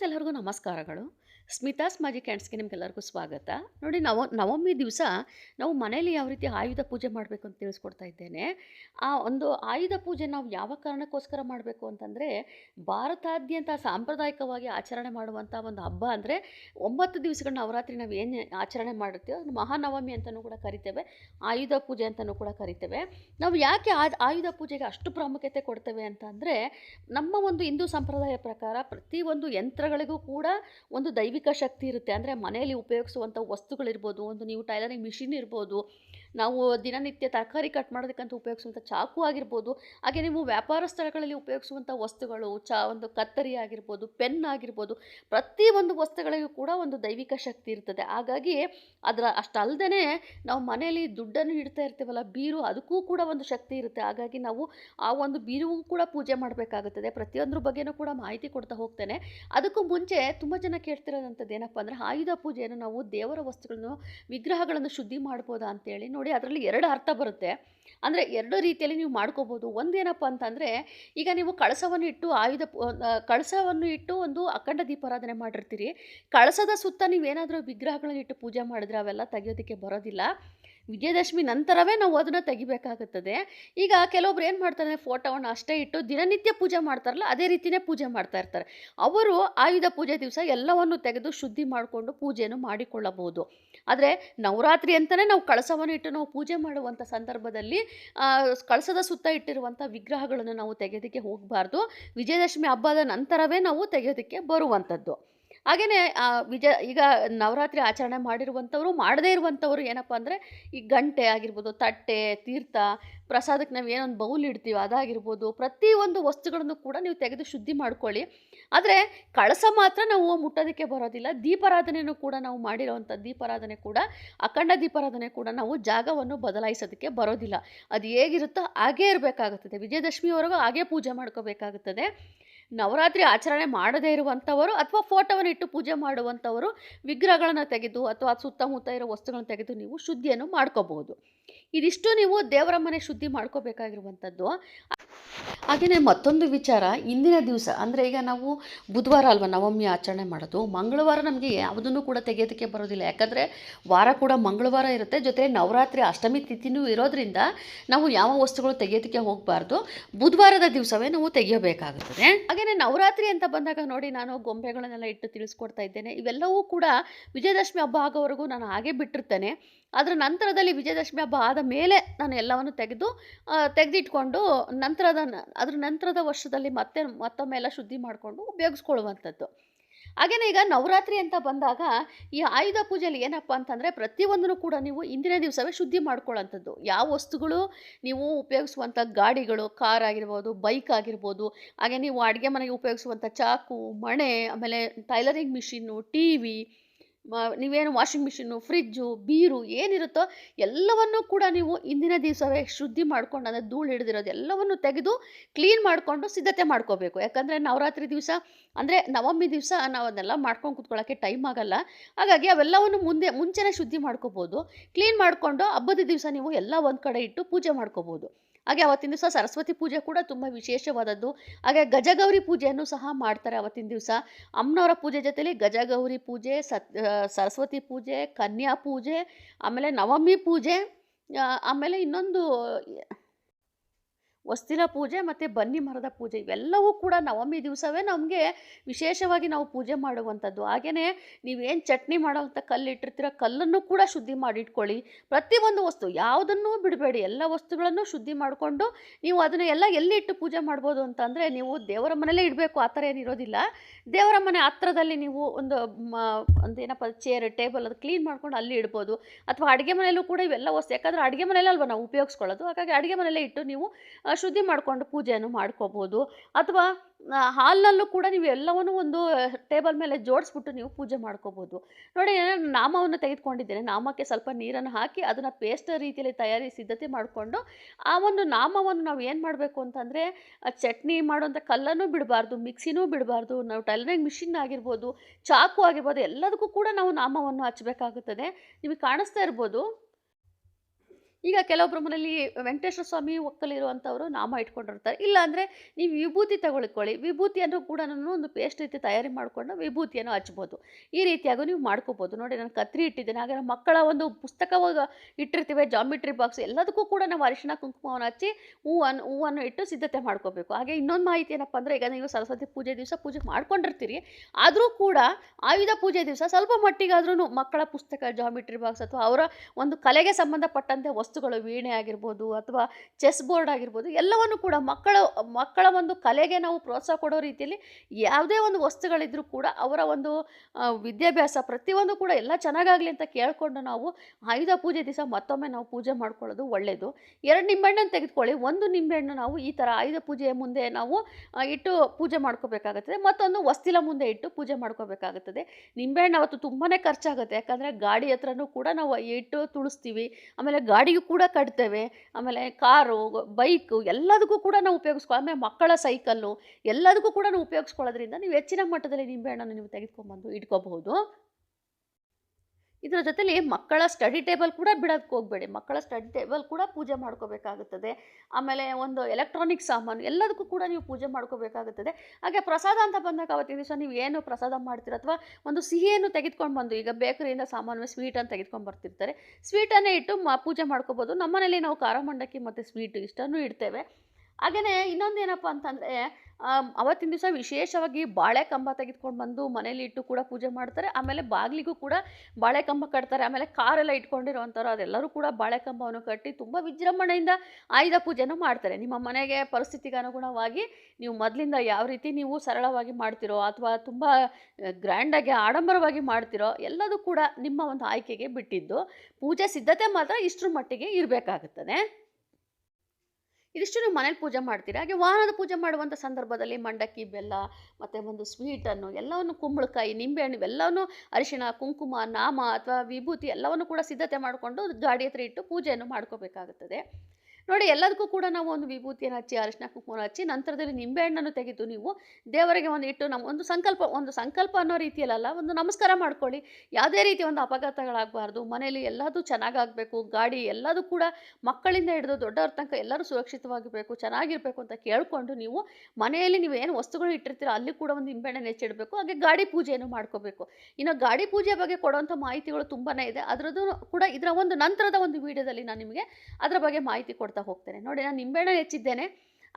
ಎಲ್ಲರಿಗೂ ನಮಸ್ಕಾರಗಳು. ಸ್ಮಿತಾಸ್ ಮ್ಯಾಜಿಕ್ ಹ್ಯಾಂಡ್ಸ್ಗೆ ನಿಮ್ಗೆಲ್ಲರಿಗೂ ಸ್ವಾಗತ. ನೋಡಿ ನವ, ನವಮಿ ದಿವಸ ನಾವು ಮನೇಲಿ ಯಾವ ರೀತಿ ಆಯುಧ ಪೂಜೆ ಮಾಡಬೇಕು ಅಂತ ತಿಳಿಸ್ಕೊಡ್ತಾ ಇದ್ದೇನೆ. ಆ ಒಂದು ಆಯುಧ ಪೂಜೆ ನಾವು ಯಾವ ಕಾರಣಕ್ಕೋಸ್ಕರ ಮಾಡಬೇಕು ಅಂತಂದರೆ, ಭಾರತಾದ್ಯಂತ ಸಾಂಪ್ರದಾಯಿಕವಾಗಿ ಆಚರಣೆ ಮಾಡುವಂಥ ಒಂದು ಹಬ್ಬ ಅಂದರೆ ಒಂಬತ್ತು ದಿವಸಗಳ ನವರಾತ್ರಿ ನಾವು ಏನು ಆಚರಣೆ ಮಾಡುತ್ತೀವೋ ಅದು ಮಹಾನವಮಿ ಅಂತಲೂ ಕೂಡ ಕರಿತೇವೆ, ಆಯುಧ ಪೂಜೆ ಅಂತಲೂ ಕೂಡ ಕರಿತೇವೆ. ನಾವು ಯಾಕೆ ಆಯುಧ ಪೂಜೆಗೆ ಅಷ್ಟು ಪ್ರಾಮುಖ್ಯತೆ ಕೊಡ್ತೇವೆ ಅಂತಂದರೆ, ನಮ್ಮ ಒಂದು ಹಿಂದೂ ಸಂಪ್ರದಾಯ ಪ್ರಕಾರ ಪ್ರತಿಯೊಂದು ಯಂತ್ರಗಳಿಗೂ ಕೂಡ ಒಂದು ದೈವಿಕ ಶಕ್ತಿ ಇರುತ್ತೆ. ಅಂದರೆ ಮನೆಯಲ್ಲಿ ಉಪಯೋಗಿಸುವಂಥ ವಸ್ತುಗಳಿರ್ಬೋದು ಒಂದು ನೀವು ಟೈಲರಿಂಗ್ ಮಿಷಿನ್ ಇರ್ಬೋದು ನಾವು ದಿನನಿತ್ಯ ತರಕಾರಿ ಕಟ್ ಮಾಡೋದಕ್ಕಂತ ಉಪಯೋಗಿಸುವಂಥ ಚಾಕು ಆಗಿರ್ಬೋದು, ಹಾಗೆ ನೀವು ವ್ಯಾಪಾರ ಸ್ಥಳಗಳಲ್ಲಿ ಉಪಯೋಗಿಸುವಂಥ ವಸ್ತುಗಳು, ಚಾ, ಒಂದು ಕತ್ತರಿ ಆಗಿರ್ಬೋದು, ಪೆನ್ ಆಗಿರ್ಬೋದು ಪ್ರತಿಯೊಂದು ವಸ್ತುಗಳಿಗೂ ಕೂಡ ಒಂದು ದೈವಿಕ ಶಕ್ತಿ ಇರ್ತದೆ. ಹಾಗಾಗಿ ಅದರ ಅಷ್ಟಲ್ಲದೆ ನಾವು ಮನೆಯಲ್ಲಿ ದುಡ್ಡನ್ನು ಇಡ್ತಾ ಇರ್ತೀವಲ್ಲ, ಬೀರು ಅದಕ್ಕೂ ಕೂಡ ಒಂದು ಶಕ್ತಿ ಇರುತ್ತೆ. ಹಾಗಾಗಿ ನಾವು ಆ ಒಂದು ಬೀರುಗೂ ಕೂಡ ಪೂಜೆ ಮಾಡಬೇಕಾಗುತ್ತದೆ. ಪ್ರತಿಯೊಂದ್ರ ಬಗ್ಗೆನೂ ಕೂಡ ಮಾಹಿತಿ ಕೊಡ್ತಾ ಹೋಗ್ತೇನೆ. ಅದಕ್ಕೂ ಮುಂಚೆ ತುಂಬ ಜನ ಕೇಳ್ತಿರೋದಂಥದ್ದು ಏನಪ್ಪ ಅಂದರೆ, ಆಯುಧ ಪೂಜೆಯನ್ನು ನಾವು ದೇವರ ವಸ್ತುಗಳನ್ನು, ವಿಗ್ರಹಗಳನ್ನು ಶುದ್ಧಿ ಮಾಡ್ಬೋದಾ ಅಂತೇಳಿ ನೋಡಿ ಅದರಲ್ಲಿ ಎರಡು ಅರ್ಥ ಬರುತ್ತೆ. ಅಂದರೆ ಎರಡು ರೀತಿಯಲ್ಲಿ ನೀವು ಮಾಡ್ಕೋಬೋದು. ಒಂದೇನಪ್ಪ ಅಂತಂದರೆ, ಈಗ ನೀವು ಕಳಸವನ್ನು ಇಟ್ಟು ಆಯುಧ ಕಳಸವನ್ನು ಇಟ್ಟು ಒಂದು ಅಖಂಡ ದೀಪಾರಾಧನೆ ಮಾಡಿರ್ತೀರಿ. ಕಳಸದ ಸುತ್ತ ನೀವೇನಾದರೂ ವಿಗ್ರಹಗಳನ್ನ ಇಟ್ಟು ಪೂಜೆ ಮಾಡಿದ್ರೆ ಅವೆಲ್ಲ ತೆಗೆಯೋದಕ್ಕೆ ಬರೋದಿಲ್ಲ. ವಿಜಯದಶಮಿ ನಂತರವೇ ನಾವು ಅದನ್ನು ತೆಗಿಬೇಕಾಗುತ್ತದೆ. ಈಗ ಕೆಲವೊಬ್ರು ಏನು ಮಾಡ್ತಾರೆ, ಫೋಟೋವನ್ನು ಅಷ್ಟೇ ಇಟ್ಟು ದಿನನಿತ್ಯ ಪೂಜೆ ಮಾಡ್ತಾರಲ್ಲ, ಅದೇ ರೀತಿಯೇ ಪೂಜೆ ಮಾಡ್ತಾ ಇರ್ತಾರೆ. ಅವರು ಆಯುಧ ಪೂಜೆ ದಿವಸ ಎಲ್ಲವನ್ನು ತೆಗೆದು ಶುದ್ಧಿ ಮಾಡಿಕೊಂಡು ಪೂಜೆಯನ್ನು ಮಾಡಿಕೊಳ್ಳಬಹುದು. ಆದರೆ ನವರಾತ್ರಿ ಅಂತಲೇ ನಾವು ಕಳಸವನ್ನು ಇಟ್ಟು ನಾವು ಪೂಜೆ ಮಾಡುವಂಥ ಸಂದರ್ಭದಲ್ಲಿ ಕಳಸದ ಸುತ್ತ ಇಟ್ಟಿರುವಂಥ ವಿಗ್ರಹಗಳನ್ನು ನಾವು ತೆಗೆಯೋದಕ್ಕೆ ಹೋಗಬಾರ್ದು. ವಿಜಯದಶಮಿ ಹಬ್ಬದ ನಂತರವೇ ನಾವು ತೆಗೆಯೋದಕ್ಕೆ ಬರುವಂಥದ್ದು ಹಾಗೆಯೇ ವಿಜಯ ಈಗ ನವರಾತ್ರಿ ಆಚರಣೆ ಮಾಡಿರುವಂಥವ್ರು, ಮಾಡದೇ ಇರುವಂಥವ್ರು ಏನಪ್ಪ ಅಂದರೆ, ಈ ಗಂಟೆ ಆಗಿರ್ಬೋದು, ತಟ್ಟೆ, ತೀರ್ಥ, ಪ್ರಸಾದಕ್ಕೆ ನಾವು ಏನೊಂದು ಬೌಲ್ ಇಡ್ತೀವಿ ಅದಾಗಿರ್ಬೋದು ಪ್ರತಿಯೊಂದು ವಸ್ತುಗಳನ್ನು ಕೂಡ ನೀವು ತೆಗೆದು ಶುದ್ಧಿ ಮಾಡ್ಕೊಳ್ಳಿ. ಆದರೆ, ಕಳಸ ಮಾತ್ರ ನಾವು ಮುಟ್ಟೋದಕ್ಕೆ ಬರೋದಿಲ್ಲ ದೀಪಾರಾಧನೆಯೂ ಕೂಡ ನಾವು ಮಾಡಿರೋವಂಥ ದೀಪಾರಾಧನೆ ಕೂಡ, ಅಖಂಡ ದೀಪಾರಾಧನೆ ಕೂಡ ನಾವು ಜಾಗವನ್ನು ಬದಲಾಯಿಸೋದಕ್ಕೆ ಬರೋದಿಲ್ಲ. ಅದು ಹೇಗಿರುತ್ತೋ ಹಾಗೇ ಇರಬೇಕಾಗುತ್ತದೆ, ವಿಜಯದಶಮಿವರೆಗೂ ಹಾಗೇ ಪೂಜೆ ಮಾಡ್ಕೋಬೇಕಾಗುತ್ತದೆ. ನವರಾತ್ರಿ ಆಚರಣೆ ಮಾಡದೇ ಇರುವಂಥವರು ಅಥವಾ ಫೋಟೋವನ್ನು ಇಟ್ಟು ಪೂಜೆ ಮಾಡುವಂಥವರು ವಿಗ್ರಹಗಳನ್ನು ತೆಗೆದು ಅಥವಾ ಸುತ್ತಮುತ್ತ ಇರೋ ವಸ್ತುಗಳನ್ನು ತೆಗೆದು ನೀವು ಶುದ್ಧಿಯನ್ನು ಮಾಡ್ಕೋಬಹುದು ಇದಿಷ್ಟು ನೀವು ದೇವರ ಮನೆ ಶುದ್ಧಿ ಮಾಡ್ಕೋಬೇಕಾಗಿರುವಂಥದ್ದು. ಹಾಗೆಯೇ ಮತ್ತೊಂದು ವಿಚಾರ, ಇಂದಿನ ದಿವಸ, ಅಂದರೆ ಈಗ ನಾವು ಬುಧವಾರ ಅಲ್ವಾ ನವಮಿ ಆಚರಣೆ ಮಾಡೋದು, ಮಂಗಳವಾರ ನಮಗೆ ಯಾವುದನ್ನು ಕೂಡ ತೆಗೆಯೋದಕ್ಕೆ ಬರೋದಿಲ್ಲ. ಯಾಕಂದರೆ ವಾರ ಕೂಡ ಮಂಗಳವಾರ ಇರುತ್ತೆ. ಜೊತೆ ನವರಾತ್ರಿ ಅಷ್ಟಮಿ ತಿಥಿನೂ ಇರೋದ್ರಿಂದ ನಾವು ಯಾವ ವಸ್ತುಗಳು ತೆಗೆಯೋದಕ್ಕೆ ಹೋಗಬಾರ್ದು, ಬುಧವಾರದ ದಿವಸವೇ ನಾವು ತೆಗೆಯಬೇಕಾಗುತ್ತದೆ. ಹಾಗೆಯೇ ನವರಾತ್ರಿ ಅಂತ ಬಂದಾಗ ನೋಡಿ ನಾನು ಗೊಂಬೆಗಳನ್ನೆಲ್ಲ ಇಟ್ಟು ತಿಳಿಸ್ಕೊಡ್ತಾ ಇದ್ದೇನೆ. ಇವೆಲ್ಲವೂ ಕೂಡ ವಿಜಯದಶಮಿ ಹಬ್ಬ ಆಗೋವರೆಗೂ ನಾನು ಹಾಗೆ ಬಿಟ್ಟಿರ್ತೇನೆ. ಅದರ ನಂತರದಲ್ಲಿ ವಿಜಯದಶಮಿ ಹಬ್ಬ ಆದ ಮೇಲೆ ನಾನು ಎಲ್ಲವನ್ನು ತೆಗೆದು ತೆಗೆದಿಟ್ಕೊಂಡು ನಂತರದ ಅದ್ರ ನಂತರದ ವರ್ಷದಲ್ಲಿ ಮತ್ತೆ ಮತ್ತೊಮ್ಮೆ ಎಲ್ಲ ಶುದ್ಧಿ ಮಾಡಿಕೊಂಡು ಉಪಯೋಗಿಸ್ಕೊಳ್ಳುವಂಥದ್ದು. ಹಾಗೆಯೇ ಈಗ ನವರಾತ್ರಿ ಅಂತ ಬಂದಾಗ ಈ ಆಯುಧ ಪೂಜೆಯಲ್ಲಿ ಏನಪ್ಪ ಅಂತಂದರೆ ಪ್ರತಿಯೊಂದನ್ನು ಕೂಡ ನೀವು ಇಂದಿನ ದಿವಸವೇ ಶುದ್ಧಿ ಮಾಡ್ಕೊಳ್ಳೋಂಥದ್ದು ಯಾವ ವಸ್ತುಗಳು ನೀವು ಉಪಯೋಗಿಸುವಂಥ ಗಾಡಿಗಳು, ಕಾರ್ ಆಗಿರ್ಬೋದು, ಬೈಕ್ ಆಗಿರ್ಬೋದು, ಹಾಗೆ ನೀವು ಅಡುಗೆ ಮನೆಗೆ ಉಪಯೋಗಿಸುವಂಥ ಚಾಕು, ಮಣೆ, ಆಮೇಲೆ ಟೈಲರಿಂಗ್ ಮಿಷಿನ್ನು, ಟಿ ವಿ ನೀವೇನು ವಾಷಿಂಗ್ ಮಿಷಿನ್ನು ಫ್ರಿಜ್ಜು ಬೀರು ಏನಿರುತ್ತೋ ಎಲ್ಲವನ್ನೂ ಕೂಡ ನೀವು ಇಂದಿನ ದಿವಸವೇ ಶುದ್ಧಿ ಮಾಡ್ಕೊಂಡು ಅಂದರೆ ಧೂಳು ಹಿಡಿದಿರೋದು ಎಲ್ಲವನ್ನು ತೆಗೆದು ಕ್ಲೀನ್ ಮಾಡಿಕೊಂಡು ಸಿದ್ಧತೆ ಮಾಡ್ಕೋಬೇಕು. ಯಾಕಂದರೆ ನವರಾತ್ರಿ ದಿವಸ ಅಂದರೆ ನವಮಿ ದಿವಸ ನಾವು ಮಾಡ್ಕೊಂಡು ಕುತ್ಕೊಳ್ಳೋಕ್ಕೆ ಟೈಮ್ ಆಗಲ್ಲ. ಹಾಗಾಗಿ ಅವೆಲ್ಲವನ್ನು ಮುಂದೆ, ಮುಂಚೆನೇ ಶುದ್ಧಿ ಮಾಡ್ಕೋಬೋದು. ಕ್ಲೀನ್ ಮಾಡಿಕೊಂಡು ಹಬ್ಬದ ದಿವಸ ನೀವು ಎಲ್ಲ ಒಂದು ಕಡೆ ಇಟ್ಟು ಪೂಜೆ ಮಾಡ್ಕೋಬೋದು. ಹಾಗೆ ಅವತ್ತಿನ ದಿವಸ ಸರಸ್ವತಿ ಪೂಜೆ ಕೂಡ ತುಂಬ ವಿಶೇಷವಾದದ್ದು. ಹಾಗೆ ಗಜಗೌರಿ ಪೂಜೆಯನ್ನು ಸಹ ಮಾಡ್ತಾರೆ ಅವತ್ತಿನ ದಿವಸ. ಅಮ್ಮನವರ ಪೂಜೆ ಜೊತೆಲಿ ಗಜಗೌರಿ ಪೂಜೆ, ಸತ್ ಸರಸ್ವತಿ ಪೂಜೆ, ಕನ್ಯಾ ಪೂಜೆ, ಆಮೇಲೆ ನವಮಿ ಪೂಜೆ ಆಮೇಲೆ ಇನ್ನೊಂದು ವಸ್ತಿಲ ಪೂಜೆ ಮತ್ತು ಬನ್ನಿ ಮರದ ಪೂಜೆ ಇವೆಲ್ಲವೂ ಕೂಡ ನವಮಿ ದಿವಸವೇ ನಮಗೆ ವಿಶೇಷವಾಗಿ ನಾವು ಪೂಜೆ ಮಾಡುವಂಥದ್ದು. ಹಾಗೆಯೇ ನೀವೇನು ಚಟ್ನಿ ಮಾಡೋವಂಥ ಕಲ್ಲು ಇಟ್ಟಿರ್ತೀರ ಕಲ್ಲನ್ನು ಕೂಡ ಶುದ್ಧಿ ಮಾಡಿಟ್ಕೊಳ್ಳಿ. ಪ್ರತಿಯೊಂದು ವಸ್ತು ಯಾವುದನ್ನೂ ಬಿಡಬೇಡಿ. ಎಲ್ಲ ವಸ್ತುಗಳನ್ನು ಶುದ್ಧಿ ಮಾಡಿಕೊಂಡು ನೀವು ಅದನ್ನು ಎಲ್ಲ ಎಲ್ಲಿ ಇಟ್ಟು ಪೂಜೆ ಮಾಡ್ಬೋದು ಅಂತಂದರೆ ನೀವು ದೇವರ ಮನೆಯಲ್ಲೇ ಇಡಬೇಕು. ಆ ಥರ ಏನಿರೋದಿಲ್ಲ ದೇವರ ಮನೆ ಹತ್ರದಲ್ಲಿ ನೀವು ಒಂದು ಏನಪ್ಪ ಚೇರ್ ಟೇಬಲ್ ಅದು ಕ್ಲೀನ್ ಮಾಡ್ಕೊಂಡು ಅಲ್ಲಿ ಇಡ್ಬೋದು. ಅಥವಾ ಅಡುಗೆ ಮನೆಯಲ್ಲೂ ಕೂಡ ಇವೆಲ್ಲ ವಸ್ತು ಯಾಕಂದರೆ ಅಡುಗೆ ಮನೆಯಲ್ಲೇ ಅಲ್ವಾ ನಾವು ಉಪಯೋಗಿಸ್ಕೊಳ್ಳೋದು. ಹಾಗಾಗಿ ಅಡುಗೆ ಮನೆಯಲ್ಲೇ ಇಟ್ಟು ನೀವು ಶುದ್ಧಿ ಮಾಡಿಕೊಂಡು ಪೂಜೆಯನ್ನು ಮಾಡ್ಕೋಬೋದು. ಅಥವಾ ಹಾಲ್ನಲ್ಲೂ ಕೂಡ ನೀವು ಎಲ್ಲವನ್ನು ಒಂದು ಟೇಬಲ್ ಮೇಲೆ ಜೋಡಿಸ್ಬಿಟ್ಟು ನೀವು ಪೂಜೆ ಮಾಡ್ಕೋಬೋದು. ನೋಡಿ, ನಾನು ನಾಮವನ್ನು ತೆಗೆದುಕೊಂಡಿದ್ದೇನೆ. ನಾಮಕ್ಕೆ ಸ್ವಲ್ಪ ನೀರನ್ನು ಹಾಕಿ ಅದನ್ನು ಪೇಸ್ಟ್ ರೀತಿಯಲ್ಲಿ ತಯಾರಿ, ಸಿದ್ಧತೆ ಮಾಡಿಕೊಂಡು ಆ ಒಂದು ನಾಮವನ್ನು ನಾವು ಏನು ಮಾಡಬೇಕು ಅಂತಂದರೆ ಚಟ್ನಿ ಮಾಡುವಂಥ ಕಲ್ಲನ್ನು ಬಿಡಬಾರ್ದು, ಮಿಕ್ಸಿನೂ ಬಿಡಬಾರ್ದು, ನಾವು ಟೈಲರಿಂಗ್ ಮಿಷಿನ್ ಆಗಿರ್ಬೋದು, ಚಾಕು ಆಗಿರ್ಬೋದು, ಎಲ್ಲದಕ್ಕೂ ಕೂಡ ನಾವು ನಾಮವನ್ನು ಹಚ್ಚಬೇಕಾಗುತ್ತದೆ. ನಿಮಗೆ ಕಾಣಿಸ್ತಾ ಇರ್ಬೋದು? ಈಗ ಕೆಲವೊಬ್ಬರ ಮನೇಲಿ ವೆಂಕಟೇಶ್ವರ ಸ್ವಾಮಿ ಒಕ್ಕಲಿರುವಂಥವ್ರು ನಾಮ ಇಟ್ಕೊಂಡಿರ್ತಾರೆ. ಇಲ್ಲ ಅಂದರೆ ನೀವು ವಿಭೂತಿ ತಗೊಳ್ಕೊಳ್ಳಿ. ವಿಭೂತಿಯನ್ನು ಕೂಡ ಒಂದು ಪೇಸ್ಟ್ ರೀತಿ ತಯಾರಿ ಮಾಡಿಕೊಂಡು ವಿಭೂತಿಯನ್ನು ಹಚ್ಬೋದು. ಈ ರೀತಿಯಾಗೂ ನೀವು ಮಾಡ್ಕೋಬೋದು. ನೋಡಿ, ನಾನು ಕತ್ರಿ ಇಟ್ಟಿದ್ದೇನೆ. ಹಾಗೆ ಮಕ್ಕಳ ಒಂದು ಪುಸ್ತಕವಾಗ ಇಟ್ಟಿರ್ತೀವಿ, ಜಾಮಿಟ್ರಿ ಬಾಕ್ಸ್ ಎಲ್ಲದಕ್ಕೂ ಕೂಡ ನಾವು ಅರಿಶಿಣ ಕುಂಕುಮವನ್ನು ಹಚ್ಚಿ ಹೂವನ್ನು ಹೂವನ್ನು ಇಟ್ಟು ಸಿದ್ಧತೆ ಮಾಡ್ಕೋಬೇಕು. ಹಾಗೆ ಇನ್ನೊಂದು ಮಾಹಿತಿ ಏನಪ್ಪ ಅಂದರೆ, ಈಗ ನೀವು ಸರಸ್ವತಿ ಪೂಜೆ ದಿವಸ ಪೂಜೆ ಮಾಡ್ಕೊಂಡಿರ್ತೀರಿ. ಆದರೂ ಕೂಡ ಆಯುಧ ಪೂಜೆ ದಿವಸ ಸ್ವಲ್ಪ ಮಟ್ಟಿಗಾದ್ರೂ ಮಕ್ಕಳ ಪುಸ್ತಕ, ಜಾಮಿಟ್ರಿ ಬಾಕ್ಸ್ ಅಥವಾ ಅವರ ಒಂದು ಕಲೆಗೆ ಸಂಬಂಧಪಟ್ಟಂತೆ ವಸ್ತುಗಳು ವೀಣೆ ಆಗಿರ್ಬೋದು ಅಥವಾ ಚೆಸ್ ಬೋರ್ಡ್ ಆಗಿರ್ಬೋದು ಎಲ್ಲವನ್ನು ಕೂಡ ಮಕ್ಕಳ ಮಕ್ಕಳ ಒಂದು ಕಲೆಗೆ ನಾವು ಪ್ರೋತ್ಸಾಹ ಕೊಡೋ ರೀತಿಯಲ್ಲಿ ಯಾವುದೇ ಒಂದು ವಸ್ತುಗಳಿದ್ರೂ ಕೂಡ ಅವರ ಒಂದು ವಿದ್ಯಾಭ್ಯಾಸ ಪ್ರತಿಯೊಂದು ಕೂಡ ಎಲ್ಲ ಚೆನ್ನಾಗಾಗಲಿ ಅಂತ ಕೇಳಿಕೊಂಡು ನಾವು ಆಯುಧ ಪೂಜೆ ದಿವಸ ಮತ್ತೊಮ್ಮೆ ನಾವು ಪೂಜೆ ಮಾಡ್ಕೊಳ್ಳೋದು ಒಳ್ಳೆಯದು ಎರಡು ನಿಂಬೆಹಣ್ಣನ್ನು ತೆಗೆದುಕೊಳ್ಳಿ. ಒಂದು ನಿಂಬೆಹಣ್ಣು ನಾವು ಈ ಥರ ಆಯುಧ ಪೂಜೆಯ ಮುಂದೆ ನಾವು ಇಟ್ಟು ಪೂಜೆ ಮಾಡ್ಕೋಬೇಕಾಗುತ್ತದೆ. ಮತ್ತೊಂದು ವಸ್ತಿಲ ಮುಂದೆ ಇಟ್ಟು ಪೂಜೆ ಮಾಡ್ಕೋಬೇಕಾಗುತ್ತದೆ. ನಿಂಬೆಹಣ್ಣು ಅವತ್ತು ತುಂಬಾ ಖರ್ಚಾಗುತ್ತೆ. ಯಾಕಂದರೆ ಗಾಡಿ ಹತ್ರನೂ ಕೂಡ ನಾವು ಇಟ್ಟು ತುಳಿಸ್ತೀವಿ. ಆಮೇಲೆ ಕೂಡ ಕಟ್ತೇವೆ. ಆಮೇಲೆ ಕಾರು, ಬೈಕು ಎಲ್ಲದಕ್ಕೂ ಕೂಡ ನಾವು ಉಪಯೋಗಿಸ್ಕೊ, ಆಮೇಲೆ ಮಕ್ಕಳ ಸೈಕಲ್ಲು ಎಲ್ಲದಕ್ಕೂ ಕೂಡ ನಾವು ಉಪಯೋಗಿಸ್ಕೊಳ್ಳೋದ್ರಿಂದ ನೀವು ಹೆಚ್ಚಿನ ಮಟ್ಟದಲ್ಲಿ ನಿಂಬೆಹಣ್ಣನ್ನು ನೀವು ತೆಗೆದುಕೊಂಬಂದು ಇಟ್ಕೋಬಹುದು. ಇದರ ಜೊತೆಲಿ ಮಕ್ಕಳ ಸ್ಟಡಿ ಟೇಬಲ್ ಕೂಡ ಬಿಡೋದಕ್ಕೆ ಹೋಗಬೇಡಿ. ಮಕ್ಕಳ ಸ್ಟಡಿ ಟೇಬಲ್ ಕೂಡ ಪೂಜೆ ಮಾಡ್ಕೋಬೇಕಾಗುತ್ತದೆ. ಆಮೇಲೆ ಒಂದು ಎಲೆಕ್ಟ್ರಾನಿಕ್ ಸಾಮಾನು ಎಲ್ಲದಕ್ಕೂ ಕೂಡ ನೀವು ಪೂಜೆ ಮಾಡ್ಕೋಬೇಕಾಗುತ್ತದೆ. ಹಾಗೆ ಪ್ರಸಾದ ಅಂತ ಬಂದಾಗ ಅವತ್ತಿನ ದಿವಸ ನೀವು ಏನು ಪ್ರಸಾದ ಮಾಡ್ತೀರ ಅಥವಾ ಒಂದು ಸಿಹಿಯನ್ನು ತೆಗೆದುಕೊಂಡು ಬಂದು, ಈಗ ಬೇಕರಿಯಿಂದ ಸಾಮಾನ್ಯ ಸ್ವೀಟನ್ನು ತೆಗೆದುಕೊಂಡು ಬರ್ತಿರ್ತಾರೆ. ಸ್ವೀಟನ್ನೇ ಇಟ್ಟು ಮ, ಪೂಜೆ ಮಾಡ್ಕೋಬೋದು. ನಮ್ಮನೇಲಿ ನಾವು ಖಾರ ಮಂಡಕ್ಕಿ ಮತ್ತು ಸ್ವೀಟು ಇಷ್ಟನ್ನು ಇಡ್ತೇವೆ. ಹಾಗೆಯೇ ಇನ್ನೊಂದು ಏನಪ್ಪ ಅಂತಂದರೆ ಅವತ್ತಿನ ದಿವಸ ವಿಶೇಷವಾಗಿ ಬಾಳೆ ಕಂಬ ತೆಗೆದುಕೊಂಡು ಬಂದು ಮನೇಲಿ ಇಟ್ಟು ಕೂಡ ಪೂಜೆ ಮಾಡ್ತಾರೆ. ಆಮೇಲೆ ಬಾಗಿಲಿಗೂ ಕೂಡ ಬಾಳೆ ಕಂಬ ಕಟ್ತಾರೆ. ಆಮೇಲೆ ಕಾರೆಲ್ಲ ಇಟ್ಕೊಂಡಿರೋವಂಥವ್ರು ಅದೆಲ್ಲರೂ ಕೂಡ ಬಾಳೆ ಕಂಬವನ್ನು ಕಟ್ಟಿ ತುಂಬ ವಿಜೃಂಭಣೆಯಿಂದ ಆಯುಧ ಪೂಜೆನೂ ಮಾಡ್ತಾರೆ. ನಿಮ್ಮ ಮನೆಗೆ ಪರಿಸ್ಥಿತಿಗೆ ಅನುಗುಣವಾಗಿ ನೀವು ಮೊದಲಿಂದ ಯಾವ ರೀತಿ ನೀವು ಸರಳವಾಗಿ ಮಾಡ್ತಿರೋ ಅಥವಾ ತುಂಬ ಗ್ರ್ಯಾಂಡಾಗಿ ಆಡಂಬರವಾಗಿ ಮಾಡ್ತಿರೋ ಎಲ್ಲದೂ ಕೂಡ ನಿಮ್ಮ ಒಂದು ಆಯ್ಕೆಗೆ ಬಿಟ್ಟಿದ್ದು. ಪೂಜೆ ಸಿದ್ಧತೆ ಮಾತ್ರ ಇಷ್ಟರ ಮಟ್ಟಿಗೆ ಇರಬೇಕಾಗುತ್ತದೆ ಇದಿಷ್ಟು ನೀವು ಮನೇಲಿ ಪೂಜೆ ಮಾಡ್ತೀರಾ? ಹಾಗೆ ವಾಹನದ ಪೂಜೆ ಮಾಡುವಂಥ ಸಂದರ್ಭದಲ್ಲಿ ಮಂಡಕ್ಕಿ, ಬೆಲ್ಲ, ಮತ್ತು ಒಂದು ಸ್ವೀಟನ್ನು ಎಲ್ಲವನ್ನು ಕುಂಬಳಕಾಯಿ, ನಿಂಬೆಹಣ್ಣು ಇವೆಲ್ಲವನ್ನು ಅರಿಶಿಣ, ಕುಂಕುಮ, ನಾಮ ಅಥವಾ ವಿಭೂತಿ ಎಲ್ಲವನ್ನು ಕೂಡ ಸಿದ್ಧತೆ ಮಾಡಿಕೊಂಡು ಗಾಡಿ ಹತ್ರ ಇಟ್ಟು ಪೂಜೆಯನ್ನು ಮಾಡ್ಕೋಬೇಕಾಗುತ್ತದೆ. ನೋಡಿ, ಎಲ್ಲದಕ್ಕೂ ಕೂಡ ನಾವು ಒಂದು ವಿಭೂತಿಯನ್ನು ಹಚ್ಚಿ, ಅರಿಶಿನ ಕುಂಕುಮ ಹಚ್ಚಿ, ನಂತರದಲ್ಲಿ ನಿಂಬೆಹಣ್ಣನ್ನು ತೆಗೆದು ನೀವು ದೇವರಿಗೆ ಒಂದು ಇಟ್ಟು ನಮ್ಮ ಒಂದು ಸಂಕಲ್ಪ ಒಂದು ಸಂಕಲ್ಪ ಅನ್ನೋ ರೀತಿಯಲ್ಲ ಒಂದು ನಮಸ್ಕಾರ ಮಾಡ್ಕೊಳ್ಳಿ. ಯಾವುದೇ ರೀತಿ ಒಂದು ಅಪಘಾತಗಳಾಗಬಾರ್ದು, ಮನೆಯಲ್ಲಿ ಎಲ್ಲದೂ ಚೆನ್ನಾಗಾಗಬೇಕು, ಗಾಡಿ ಎಲ್ಲದೂ ಕೂಡ ಮಕ್ಕಳಿಂದ ಹಿಡಿದು ದೊಡ್ಡವ್ರ ತನಕ ಎಲ್ಲರೂ ಸುರಕ್ಷಿತವಾಗಿರಬೇಕು, ಚೆನ್ನಾಗಿರಬೇಕು ಅಂತ ಕೇಳಿಕೊಂಡು ನೀವು ಮನೆಯಲ್ಲಿ ನೀವು ಏನು ವಸ್ತುಗಳು ಇಟ್ಟಿರ್ತೀರೋ ಅಲ್ಲಿ ಕೂಡ ಒಂದು ನಿಂಬೆಹಣ್ಣು ಹೆಚ್ಚಿಡಬೇಕು, ಹಾಗೆ ಗಾಡಿ ಪೂಜೆಯನ್ನು ಮಾಡ್ಕೋಬೇಕು. ಇನ್ನು ಗಾಡಿ ಪೂಜೆ ಬಗ್ಗೆ ಕೊಡುವಂಥ ಮಾಹಿತಿಗಳು ತುಂಬಾ ಇದೆ. ಅದರದ್ದು ಕೂಡ ಇದರ ಒಂದು ನಂತರದ ಒಂದು ವಿಡಿಯೋದಲ್ಲಿ ನಾನು ನಿಮಗೆ ಅದರ ಬಗ್ಗೆ ಮಾಹಿತಿ ಕೊಡ್ತಾ ಹೋಗ್ತೇನೆ. ನೋಡಿ, ನಾನು ನಿಂಬೆಹಣ್ಣು ಹೆಚ್ಚಿದ್ದೇನೆ.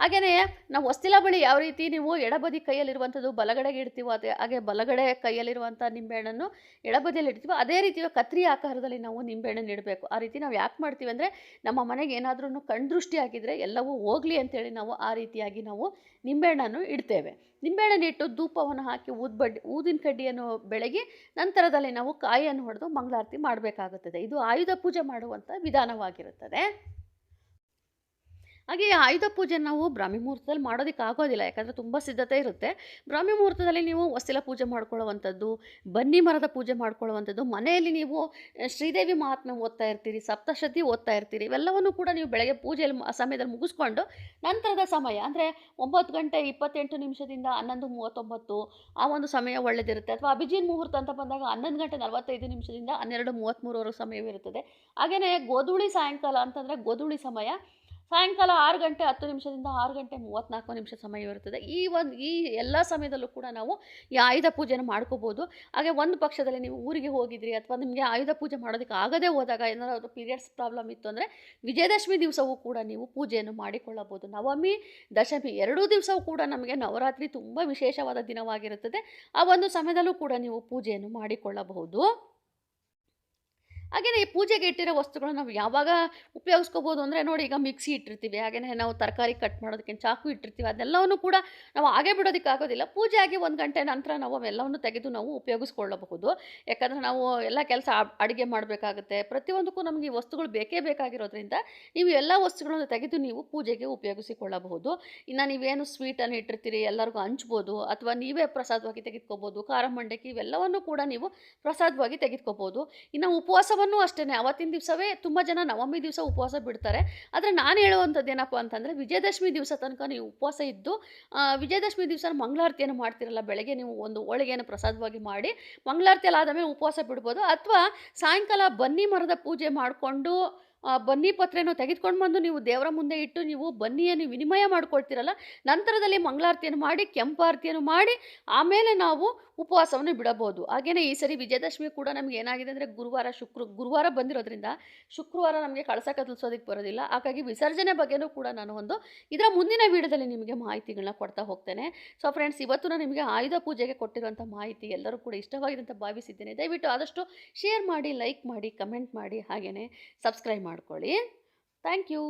ಹಾಗೆಯೇ ನಾವು ಹೊಸ್ತಿಲ ಬಳಿ ಯಾವ ರೀತಿ ನೀವು ಎಡಬದಿ ಕೈಯಲ್ಲಿರುವಂಥದ್ದು ಬಲಗಡೆಗೆ ಇಡ್ತೀವೋ ಅದೇ, ಹಾಗೆ ಬಲಗಡೆ ಕೈಯಲ್ಲಿರುವಂಥ ನಿಂಬೆಹಣ್ಣನ್ನು ಎಡಬದಿಯಲ್ಲಿ ಇಡ್ತೀವೋ ಅದೇ ರೀತಿ ಕತ್ರಿ ಆಕಾರದಲ್ಲಿ ನಾವು ನಿಂಬೆಹಣ್ಣನ್ನು ಇಡಬೇಕು. ಆ ರೀತಿ ನಾವು ಯಾಕೆ ಮಾಡ್ತೀವಿ ಅಂದರೆ, ನಮ್ಮ ಮನೆಗೆ ಏನಾದ್ರೂ ಕಣ್ದೃಷ್ಟಿ ಆಗಿದ್ದರೆ ಎಲ್ಲವೂ ಹೋಗಲಿ ಅಂತೇಳಿ ನಾವು ಆ ರೀತಿಯಾಗಿ ನಾವು ನಿಂಬೆಹಣ್ಣನ್ನು ಇಡ್ತೇವೆ. ನಿಂಬೆಹಣ್ಣನ್ನು ಇಟ್ಟು ಧೂಪವನ್ನು ಹಾಕಿ ಊದ್ಬಡ್ಡಿ ಊದಿನ ಕಡ್ಡಿಯನ್ನು ಬೆಳಗಿ ನಂತರದಲ್ಲಿ ನಾವು ಕಾಯಿಯನ್ನು ಹೊಡೆದು ಮಂಗಳಾರತಿ ಮಾಡಬೇಕಾಗುತ್ತದೆ. ಇದು ಆಯುಧ ಪೂಜೆ ಮಾಡುವಂಥ ವಿಧಾನವಾಗಿರುತ್ತದೆ. ಹಾಗೆ ಆಯುಧ ಪೂಜೆ ನಾವು ಬ್ರಾಹ್ಮಿ ಮುಹೂರ್ತದಲ್ಲಿ ಮಾಡೋದಕ್ಕೆ ಆಗೋದಿಲ್ಲ, ಯಾಕಂದರೆ ತುಂಬ ಸಿದ್ಧತೆ ಇರುತ್ತೆ. ಬ್ರಾಹ್ಮಿ ಮುಹೂರ್ತದಲ್ಲಿ ನೀವು ವಸ್ತಿಲ ಪೂಜೆ ಮಾಡ್ಕೊಳ್ಳುವಂಥದ್ದು, ಬನ್ನಿ ಮರದ ಪೂಜೆ ಮಾಡ್ಕೊಳ್ಳುವಂಥದ್ದು, ಮನೆಯಲ್ಲಿ ನೀವು ಶ್ರೀದೇವಿ ಮಹಾತ್ಮೆ ಓದ್ತಾ ಇರ್ತೀರಿ, ಸಪ್ತಶತಿ ಓದ್ತಾ ಇರ್ತೀರಿ, ಇವೆಲ್ಲವನ್ನು ಕೂಡ ನೀವು ಬೆಳಗ್ಗೆ ಪೂಜೆಯಲ್ಲಿ ಸಮಯದಲ್ಲಿ ಮುಗಿಸ್ಕೊಂಡು ನಂತರದ ಸಮಯ, ಅಂದರೆ ಒಂಬತ್ತು ಗಂಟೆ ಇಪ್ಪತ್ತೆಂಟು ನಿಮಿಷದಿಂದ ಹನ್ನೊಂದು ಮೂವತ್ತೊಂಬತ್ತು ಆ ಒಂದು ಸಮಯ ಒಳ್ಳೆದಿರುತ್ತೆ. ಅಥವಾ ಅಭಿಜಿನ್ ಮುಹೂರ್ತ ಅಂತ ಬಂದಾಗ ಹನ್ನೊಂದು ಗಂಟೆ ನಲವತ್ತೈದು ನಿಮಿಷದಿಂದ ಹನ್ನೆರಡು ಮೂವತ್ತ್ಮೂರವರೆಗೂ ಸಮಯವಿರುತ್ತದೆ. ಹಾಗೆಯೇ ಗೋಧೂಳಿ ಸಾಯಂಕಾಲ ಅಂತಂದರೆ ಗೋಧೂಳಿ ಸಮಯ ಸಾಯಂಕಾಲ ಆರು ಗಂಟೆ ಹತ್ತು ನಿಮಿಷದಿಂದ ಆರು ಗಂಟೆ ಮೂವತ್ತ್ನಾಲ್ಕು ನಿಮಿಷ ಸಮಯ ಇರುತ್ತದೆ. ಈ ಒಂದು, ಈ ಎಲ್ಲ ಸಮಯದಲ್ಲೂ ಕೂಡ ನಾವು ಈ ಆಯುಧ ಪೂಜೆನ ಮಾಡ್ಕೋಬೋದು. ಹಾಗೆ ಒಂದು ಪಕ್ಷದಲ್ಲಿ ನೀವು ಊರಿಗೆ ಹೋಗಿದ್ರಿ ಅಥವಾ ನಿಮಗೆ ಆಯುಧ ಪೂಜೆ ಮಾಡೋದಕ್ಕೆ ಆಗದೆ ಹೋದಾಗ ಏನಾದರೂ ಪೀರಿಯಡ್ಸ್ ಪ್ರಾಬ್ಲಮ್ ಇತ್ತು ಅಂದರೆ ವಿಜಯದಶಮಿ ದಿವಸವೂ ಕೂಡ ನೀವು ಪೂಜೆಯನ್ನು ಮಾಡಿಕೊಳ್ಳಬಹುದು. ನವಮಿ, ದಶಮಿ ಎರಡೂ ದಿವಸವೂ ಕೂಡ ನಮಗೆ ನವರಾತ್ರಿ ತುಂಬ ವಿಶೇಷವಾದ ದಿನವಾಗಿರುತ್ತದೆ. ಆ ಒಂದು ಸಮಯದಲ್ಲೂ ಕೂಡ ನೀವು ಪೂಜೆಯನ್ನು ಮಾಡಿಕೊಳ್ಳಬಹುದು. ಹಾಗೆಯೇ ಪೂಜೆಗೆ ಇಟ್ಟಿರೋ ವಸ್ತುಗಳನ್ನು ನಾವು ಯಾವಾಗ ಉಪಯೋಗಿಸ್ಕೋಬೋದು ಅಂದರೆ ನೋಡಿ, ಈಗ ಮಿಕ್ಸಿ ಇಟ್ಟಿರ್ತೀವಿ ಹಾಗೆಯೇ ನಾವು ತರಕಾರಿ ಕಟ್ ಮಾಡೋದಕ್ಕೆ ಚಾಕು ಇಟ್ಟಿರ್ತೀವಿ, ಅದೆಲ್ಲವನ್ನು ಕೂಡ ನಾವು ಹಾಗೆ ಬಿಡೋದಕ್ಕೆ ಆಗೋದಿಲ್ಲ. ಪೂಜೆ ಆಗಿ ಒಂದು ಗಂಟೆ ನಂತರ ನಾವು ಅವೆಲ್ಲವನ್ನು ತೆಗೆದು ನಾವು ಉಪಯೋಗಿಸ್ಕೊಳ್ಳಬಹುದು. ಯಾಕಂದರೆ ನಾವು ಎಲ್ಲ ಕೆಲಸ ಅಡುಗೆ ಮಾಡಬೇಕಾಗುತ್ತೆ. ಪ್ರತಿಯೊಂದಕ್ಕೂ ನಮಗೆ ಈ ವಸ್ತುಗಳು ಬೇಕೇ ಬೇಕಾಗಿರೋದ್ರಿಂದ ನೀವು ಎಲ್ಲ ವಸ್ತುಗಳನ್ನು ತೆಗೆದು ನೀವು ಪೂಜೆಗೆ ಉಪಯೋಗಿಸಿಕೊಳ್ಳಬಹುದು. ಇನ್ನು ನೀವೇನು ಸ್ವೀಟನ್ನು ಇಟ್ಟಿರ್ತೀರಿ, ಎಲ್ಲರಿಗೂ ಹಂಚ್ಬೋದು, ಅಥವಾ ನೀವೇ ಪ್ರಸಾದವಾಗಿ ತೆಗೆದುಕೋಬೋದು, ಖಾರ ಮಂಡಕ್ಕಿ ಇವೆಲ್ಲವನ್ನು ಕೂಡ ನೀವು ಪ್ರಸಾದವಾಗಿ ತೆಗೆದುಕೋಬೋದು. ಇನ್ನು ಉಪವಾಸವನ್ನು ಅಷ್ಟೇ ಅವತ್ತಿನ ದಿವಸವೇ ತುಂಬ ಜನ ನವಮಿ ದಿವಸ ಉಪವಾಸ ಬಿಡ್ತಾರೆ. ಆದರೆ ನಾನು ಹೇಳುವಂಥದ್ದು ಏನಪ್ಪ ಅಂತಂದರೆ, ವಿಜಯದಶಮಿ ದಿವಸ ತನಕ ನೀವು ಉಪವಾಸ ಇದ್ದು ವಿಜಯದಶಮಿ ದಿವಸ ಮಂಗಳಾರತಿಯನ್ನು ಮಾಡ್ತಿರಲ್ಲ, ಬೆಳಗ್ಗೆ ನೀವು ಒಂದು ಹೋಳಿಗೆಯನ್ನು ಪ್ರಸಾದವಾಗಿ ಮಾಡಿ ಮಂಗಳಾರತಿಯಲ್ಲಿ ಆದಮೇಲೆ ಉಪವಾಸ ಬಿಡ್ಬೋದು. ಅಥವಾ ಸಾಯಂಕಾಲ ಬನ್ನಿ ಮರದ ಪೂಜೆ ಮಾಡಿಕೊಂಡು ಬನ್ನಿ ಪತ್ರೆಯನ್ನು ತೆಗೆದುಕೊಂಡು ಬಂದು ನೀವು ದೇವರ ಮುಂದೆ ಇಟ್ಟು ನೀವು ಬನ್ನಿಯನ್ನು ವಿನಿಮಯ ಮಾಡ್ಕೊಳ್ತೀರಲ್ಲ, ನಂತರದಲ್ಲಿ ಮಂಗಳಾರತಿಯನ್ನು ಮಾಡಿ, ಕೆಂಪಾರತಿಯನ್ನು ಮಾಡಿ, ಆಮೇಲೆ ನಾವು ಉಪವಾಸವನ್ನು ಬಿಡಬಹುದು. ಹಾಗೆಯೇ ಈ ಸರಿ ವಿಜಯದಶಮಿ ಕೂಡ ನಮಗೆ ಏನಾಗಿದೆ ಅಂದರೆ ಗುರುವಾರ ಶುಕ್ರ, ಗುರುವಾರ ಬಂದಿರೋದ್ರಿಂದ ಶುಕ್ರವಾರ ನಮಗೆ ಕಳಸ ಕದಲ್ಸೋದಕ್ಕೆ ಬರೋದಿಲ್ಲ. ಹಾಗಾಗಿ ವಿಸರ್ಜನೆ ಬಗ್ಗೆನೂ ಕೂಡ ನಾನು ಒಂದು ಇದರ ಮುಂದಿನ ವಿಡಿಯೋದಲ್ಲಿ ನಿಮಗೆ ಮಾಹಿತಿಗಳನ್ನ ಕೊಡ್ತಾ ಹೋಗ್ತೇನೆ. ಸೊ ಫ್ರೆಂಡ್ಸ್ ಇವತ್ತು ನಾನು ನಿಮಗೆ ಆಯುಧ ಪೂಜೆಗೆ ಕೊಟ್ಟಿರುವಂಥ ಮಾಹಿತಿ ಎಲ್ಲರೂ ಕೂಡ ಇಷ್ಟವಾಗಿದೆ ಅಂತ ಭಾವಿಸಿದ್ದೇನೆ. ದಯವಿಟ್ಟು ಆದಷ್ಟು ಶೇರ್ ಮಾಡಿ, ಲೈಕ್ ಮಾಡಿ, ಕಮೆಂಟ್ ಮಾಡಿ ಹಾಗೆಯೇ ಸಬ್ಸ್ಕ್ರೈಬ್ ಮಾಡ್ಕೊಳ್ಳಿ. Thank you.